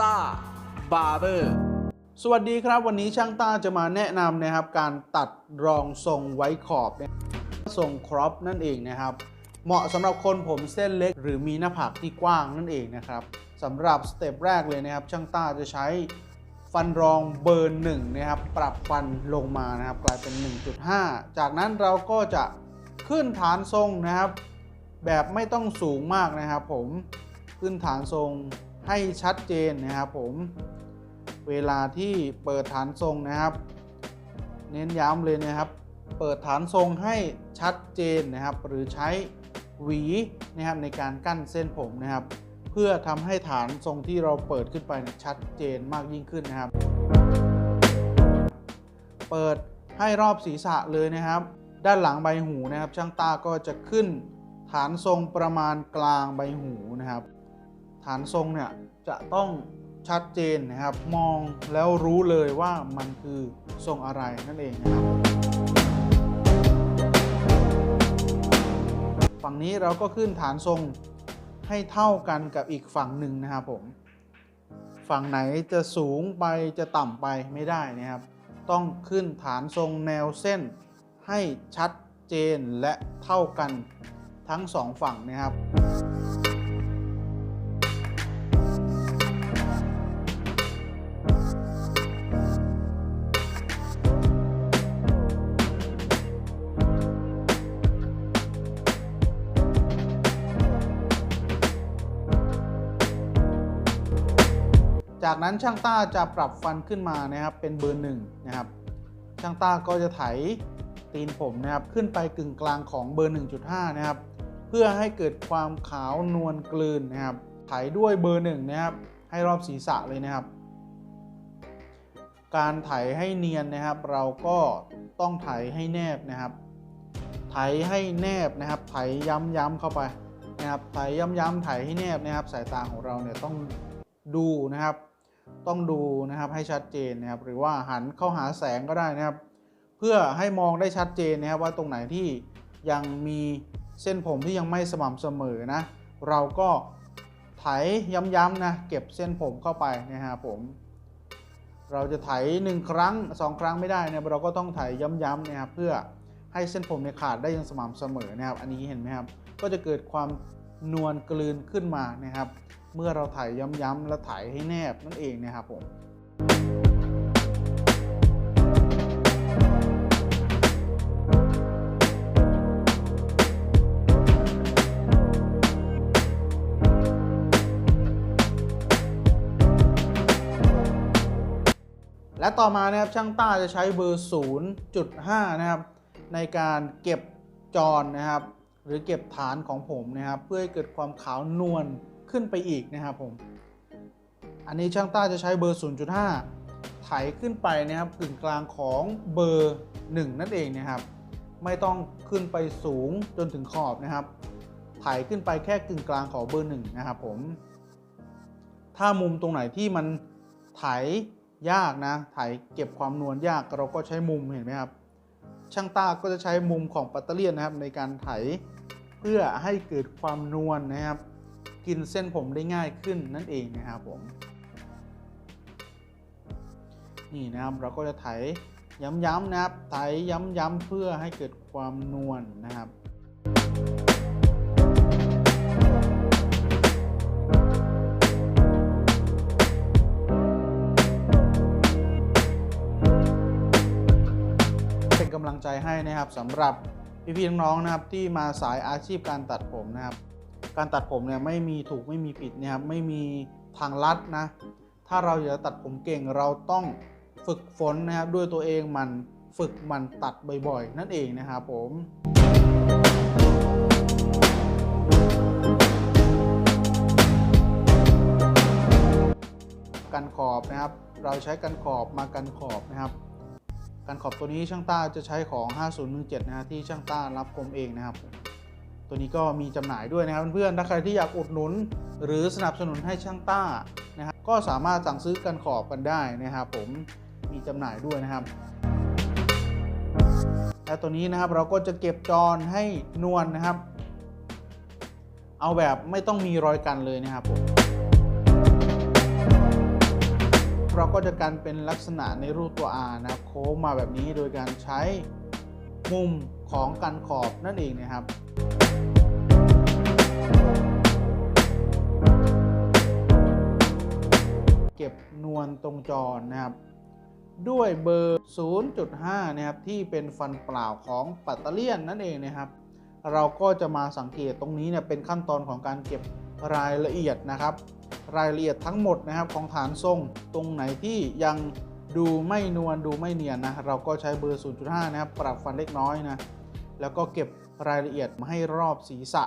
ต้าบาร์เบอร์สวัสดีครับ วันนี้ช่างต้าจะมาแนะนำนะครับ การตัดรองทรงไว้ขอบเนี่ยทรงครอปนั่นเองนะครับ เหมาะสำหรับคนผมเส้นเล็ก หรือมีหน้าผากที่กว้างนั่นเองนะครับสำหรับสเต็ปแรกเลยนะครับ ช่างต้าจะใช้ฟันรองเบอร์หนึ่งนะครับ ปรับฟันลงมานะครับ กลายเป็น 1.5 จากนั้นเราก็จะขึ้นฐานทรงนะครับ แบบไม่ต้องสูงมากนะครับ ผมขึ้นฐานทรง ให้ชัดเจนนะครับผมเวลาที่เปิดฐานทรงนะครับ เน้นย้ำเลยนะครับ เปิดฐานทรงให้ชัดเจนนะครับ หรือใช้หวีนะครับในการกั้นเส้นผมนะครับ เพื่อทำให้ฐานทรงที่เราเปิดขึ้นไปชัดเจนมากยิ่งขึ้นนะครับ เปิดให้รอบศีรษะเลยนะครับ ด้านหลังใบหูนะครับ ช่างตาก็จะขึ้นฐานทรงประมาณกลางใบหูนะครับ ฐานทรงเนี่ยจะต้องชัดเจนนะครับ มองแล้วรู้เลยว่ามันคือทรงอะไรนั่นเองนะครับฝั่งนี้เราก็ขึ้นฐานทรงให้เท่ากันกับอีกฝั่งหนึ่งนะครับผมฝั่งไหนจะสูงไปจะต่ำไปไม่ได้นะครับ ต้องขึ้นฐานทรงแนวเส้น ให้ชัดเจนและเท่ากันทั้งสองฝั่งนะครับ จากนั้นช่างต้าจะปรับฟันขึ้นมานะครับเป็นเบอร์หนึ่งนะครับ ช่างต้าก็จะไถตีนผมนะครับขึ้นไปกึ่งกลางของเบอร์ 1.5 นะครับ เพื่อให้เกิดความขาวนวลกลืนนะครับ ไถด้วยเบอร์หนึ่งนะครับให้รอบศีรษะเลยนะครับ การไถให้เนียนนะครับ เราก็ต้องไถให้แนบนะครับ ไถให้แนบนะครับ ไถย้ำๆเข้าไปนะครับ ไถย้ำๆไถให้แนบนะครับ สายตาของเราเนี่ยต้องดูนะครับ ต้องดูนะครับให้ชัดเจนนะครับ หรือว่าหันเข้าหาแสงก็ได้นะครับ เพื่อให้มองได้ชัดเจนนะครับว่าตรงไหนที่ยังมีเส้นผมที่ยังไม่สม่ำเสมอนะ เราก็ไถย้ำๆนะเก็บเส้นผมเข้าไปนะครับผม เราจะไถหนึ่งครั้งสองครั้งไม่ได้นะเราก็ต้องไถย้ำๆนะครับเพื่อให้เส้นผมเนี่ยขาดได้ยังสม่ำเสมอนะครับ อันนี้เห็นไหมครับ ก็จะเกิดความนวลกลืนขึ้นมานะครับ เมื่อเราไถย้ำๆและไถให้แนบนั่นเองนะครับผมและต่อมานะครับช่างต้าจะใช้เบอร์ 0.5 นะครับ ในการเก็บจรนะครับ หรือเก็บฐานของผมนะครับ เพื่อให้เกิดความขาวนวล ขึ้นไปอีกนะครับผม อันนี้ช่างต้าจะใช้เบอร์ 0.5 ไถขึ้นไปนะครับกึ่งกลางของเบอร์ 1 นั่นเองนะครับ ไม่ต้องขึ้นไปสูงจนถึงขอบนะครับ ไถขึ้นไปแค่กึ่งกลางของเบอร์ 1 นะครับผม ถ้ามุมตรงไหนที่มันไถยากนะ ไถเก็บความนวลยากเราก็ใช้มุมเห็นไหมครับ ช่างต้าก็จะใช้มุมของปัตเตอร์เลียนนะครับในการไถเพื่อให้เกิดความนวลนะครับ กินเส้นผมได้ง่ายขึ้นนั่นเองนะครับผม นี่นะครับเราก็จะไถย้ำๆนะครับ ไถย้ำๆเพื่อให้เกิดความนวลนะครับเป็นกำลังใจให้นะครับสำหรับพี่ๆน้องๆนะครับที่มาสายอาชีพการตัดผมนะครับ การตัดผมเนี่ยไม่มีถูกไม่มีผิดนะครับไม่มีทางลัดนะ ถ้าเราอยากจะตัดผมเก่งเราต้องฝึกฝนนะครับด้วยตัวเองมันฝึกมันตัดบ่อยๆ นั่นเองนะครับผมกันขอบนะครับ เราใช้กันขอบมากันขอบนะครับ กันขอบตัวนี้ช่างต้าจะใช้ของ 5017นะฮะที่ช่างต้ารับกรมเองนะครับ ตัวนี้ก็มีจำหน่ายด้วยนะครับเพื่อนๆถ้าใครที่อยากอุดหนุน หรือสนับสนุนให้ช่างต้านะครับก็สามารถสั่งซื้อกันขอบกันได้นะครับผมมีจำหน่ายด้วยนะครับ และตัวนี้นะครับเราก็จะเก็บจรให้นวลนะครับ เอาแบบไม่ต้องมีรอยกันเลยนะครับผมเราก็จะกันเป็นลักษณะในรูปตัว R นะครับโค้งมาแบบนี้โดยการใช้มุมของกันขอบนั่นเองนะครับ เก็บนวลตรงจอนะครับ ด้วยเบอร์ 0.5 นะครับ ที่เป็นฟันเปล่าของปัตเตอร์เลียนนั่นเองนะครับ เราก็จะมาสังเกตตรงนี้เนี่ยเป็นขั้นตอนของการเก็บรายละเอียดนะครับ รายละเอียดทั้งหมดนะครับของฐานทรงตรงไหนที่ยังดูไม่นวลดูไม่เนียนนะเราก็ใช้เบอร์ 0.5 นะครับ ปรับฟันเล็กน้อยนะแล้วก็เก็บรายละเอียดมาให้รอบศีรษะ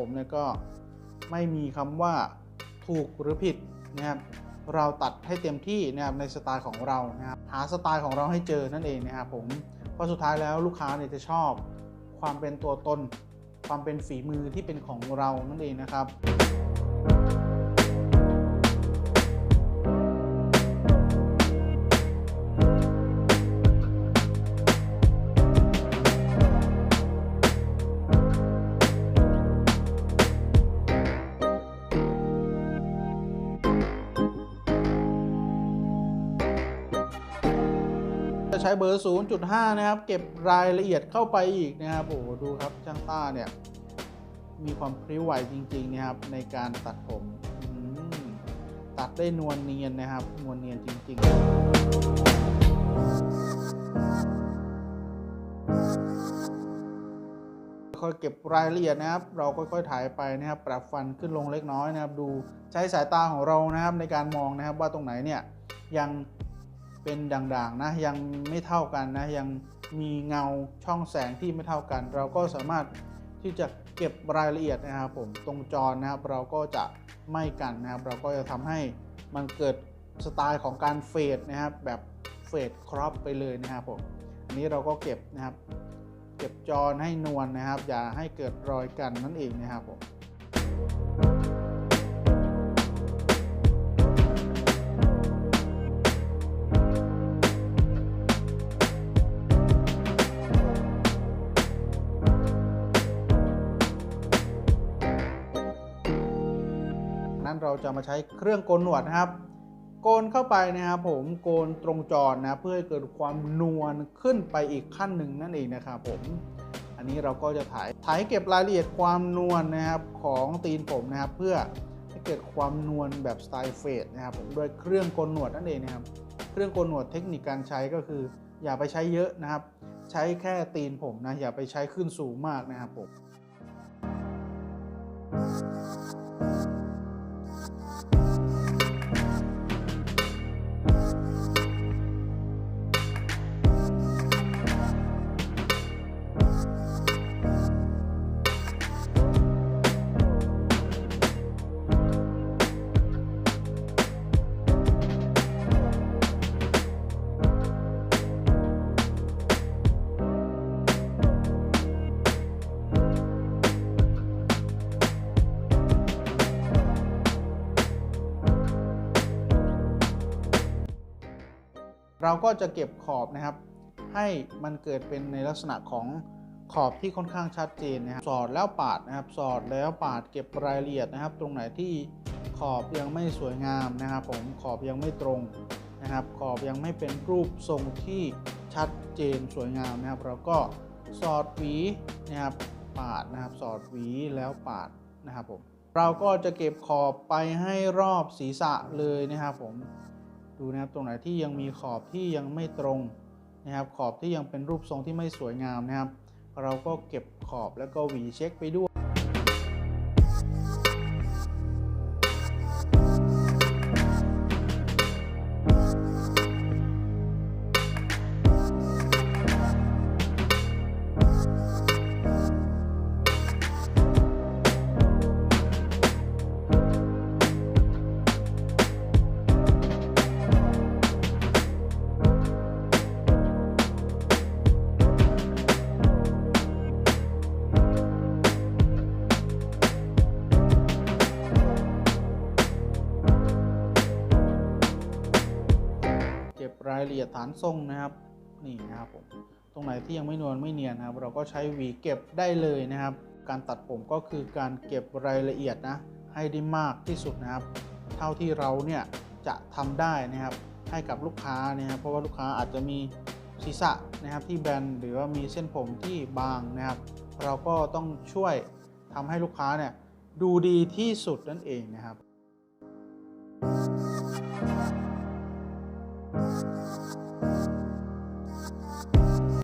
ผมเนี่ยก็ไม่มีคำว่าถูกหรือผิดนะครับเราตัดให้เต็มที่นะครับในสไตล์ของเรานะครับหาสไตล์ของเราให้เจอนั่นเองนะครับผมเพราะสุดท้ายแล้วลูกค้าเนี่ยจะชอบความเป็นตัวตน ความเป็นฝีมือที่เป็นของเรานั่นเองนะครับ ช้เบอร์ 0.5 นะครับ เก็บรายละเอียดเข้าไปอีกนะครับ โอ้โห ดูครับช่างต้าเนี่ย มีความพริ้วไหวจริงๆนะครับ ในการตัดผมมตัดได้นวลเนียนนะครับ นวลเนียนจริงๆ ค่อยเก็บรายละเอียดนะครับ เราค่อยๆ ถ่ายไปนะครับ ปรับฟันขึ้นลงเล็กน้อยนะครับ ดูใช้สายตาของเรานะครับในการมองนะครับว่าตรงไหนเนี่ยยัง เป็นด่างๆนะยังไม่เท่ากันนะยังมีเงาช่องแสงที่ไม่เท่ากัน เราก็สามารถที่จะเก็บรายละเอียดนะครับผมตรงจอนะครับเราก็จะไม่กันนะครับเราก็จะทำให้มันเกิดสไตล์ของการเฟดนะครับแบบเฟดครอปไปเลยนะครับผมอันนี้เราก็เก็บนะครับ เก็บจอให้นวลนะครับ อย่าให้เกิดรอยกันนั่นเองนะครับผม เราจะมาใช้เครื่องโกนหนวดนะครับ โกนเข้าไปนะครับผมโกนตรงจรนะเพื่อให้เกิดความนวลขึ้นไปอีกขั้นหนึ่งนั่นเองนะครับผมอันนี้เราก็จะถ่ายถ่ายเก็บรายละเอียดความนวลนะครับของตีนผมนะครับ เพื่อให้เกิดความนวลแบบสไตล์เฟดนะครับผมด้วยเครื่องโกนหนวดนั่นเองนะครับ เครื่องโกนหนวดเทคนิคการใช้ก็คือ อย่าไปใช้เยอะนะครับ ใช้แค่ตีนผมนะอย่าไปใช้ขึ้นสูงมากนะครับผม เราก็จะเก็บขอบนะครับ ให้มันเกิดเป็นในลักษณะของขอบที่ค่อนข้างชัดเจนนะครับ สอดแล้วปาดนะครับ สอดแล้วปาดเก็บรายละเอียดนะครับ ตรงไหนที่ขอบยังไม่สวยงามนะครับ ผมขอบยังไม่ตรงนะครับ ขอบยังไม่เป็นรูปทรงที่ชัดเจนสวยงามนะครับ เราก็สอดหวีนะครับปาดนะครับ สอดหวีแล้วปาดนะครับผมเราก็จะเก็บขอบไปให้รอบศีรษะเลยนะครับผม ดูนะครับตรงไหนที่ยังมีขอบที่ยังไม่ตรงนะครับขอบที่ยังเป็นรูปทรงที่ไม่สวยงามนะครับ เราก็เก็บขอบแล้วก็หวีเช็คไปด้วย ฐานทรงนะครับนี่นะครับผมตรงไหนที่ยังไม่นวลไม่เนียนนะครับ เราก็ใช้หวีเก็บได้เลยนะครับ การตัดผมก็คือการเก็บรายละเอียดนะให้ได้มากที่สุดนะครับ เท่าที่เราเนี่ยจะทำได้นะครับให้กับลูกค้านะครับเพราะว่าลูกค้าอาจจะมีศีรษะนะครับที่แบนหรือว่ามีเส้นผมที่บางนะครับ เราก็ต้องช่วยทำให้ลูกค้าเนี่ยดูดีที่สุดนั่นเองนะครับ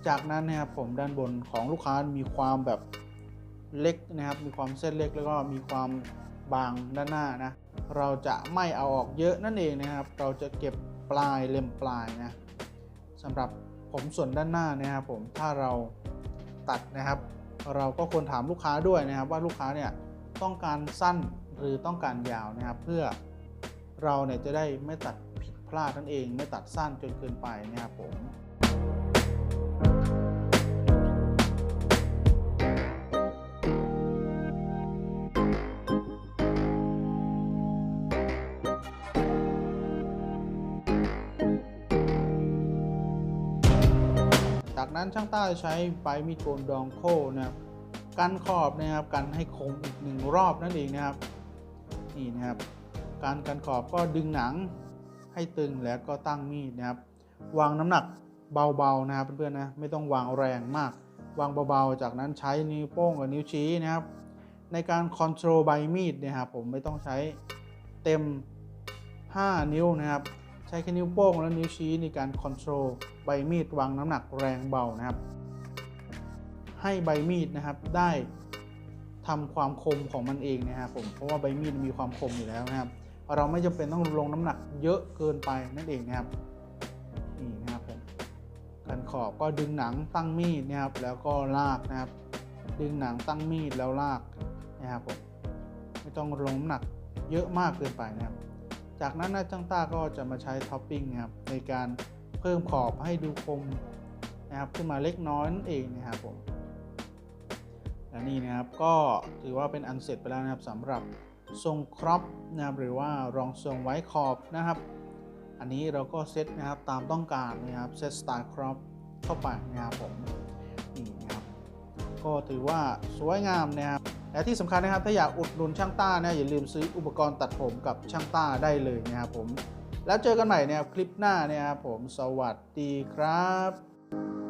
จากนั้นนะครับผมด้านบนของลูกค้ามีความแบบเล็กนะครับ มีความเส้นเล็กแล้วก็มีความบางด้านหน้านะ เราจะไม่เอาออกเยอะนั่นเองนะครับ เราจะเก็บปลายเล็มปลายนะสำหรับผมส่วนด้านหน้านะครับผมถ้าเราตัดนะครับ เราก็ควรถามลูกค้าด้วยนะครับ ว่าลูกค้าเนี่ยต้องการสั้นหรือต้องการยาวนะครับ เพื่อเราเนี่ยจะได้ไม่ตัดผิด พลาดนั่นเองไม่ตัดสั้นจนเกินไปนะครับผมจากนั้นช่างต้าจะใช้ปลายมีดโกนดองโคนะครับกันขอบนะครับกันให้คมอีกหนึ่งรอบนั่นเองนะครับนี่นะครับ การกันขอบก็ดึงหนัง ให้ตึงแล้วก็ตั้งมีดนะครับ วางน้ำหนักเบาๆนะครับเพื่อนๆนะไม่ต้องวางแรงมาก วางเบาๆ จากนั้นใช้นิ้วโป้งกับนิ้วชี้นะครับ ในการคอนโทรลใบมีดเนะครับผมไม่ต้องใช้เต็ม 5 นิ้วนะครับ ใช้แค่นิ้วโป้งและนิ้วชี้ในการคอนโทรลใบมีดวางน้ำหนักแรงเบานะครับ ให้ใบมีดนะครับได้ทำความคมของมันเองนะครับผมเพราะว่าใบมีดมีความคมอยู่แล้วนะครับ เราไม่จำเป็นต้องลงน้ำหนักเยอะเกินไปนั่นเองนะครับนี่นะครับผมการขอบก็ดึงหนังตั้งมีดนะครับ แล้วก็ลากนะครับ ดึงหนังตั้งมีดแล้วลากนะครับผมไม่ต้องลงน้ำหนักเยอะมากเกินไปนะครับ จากนั้นนะจ้างต้าก็จะมาใช้ท็อปปิ้งนะครับในการเพิ่มขอบให้ดูคมนะครับขึ้นมาเล็กน้อยนั่นเองนะครับผมและนี่นะครับก็ถือว่าเป็นอันเสร็จไปแล้วนะครับสำหรับ ทรงครอปนะครับหรือว่ารองทรงไว้ขอบนะครับ อันนี้เราก็เซตนะครับตามต้องการนะครับเซตสไตล์ครอปเข้าไปนะครับผมนี่นะครับก็ถือว่าสวยงามนะครับและที่สำคัญนะครับถ้าอยากอุดหนุนช่างต้านะอย่าลืมซื้ออุปกรณ์ตัดผมกับช่างต้าได้เลยนะครับผมแล้วเจอกันใหม่นะครับคลิปหน้านะครับผมสวัสดีครับ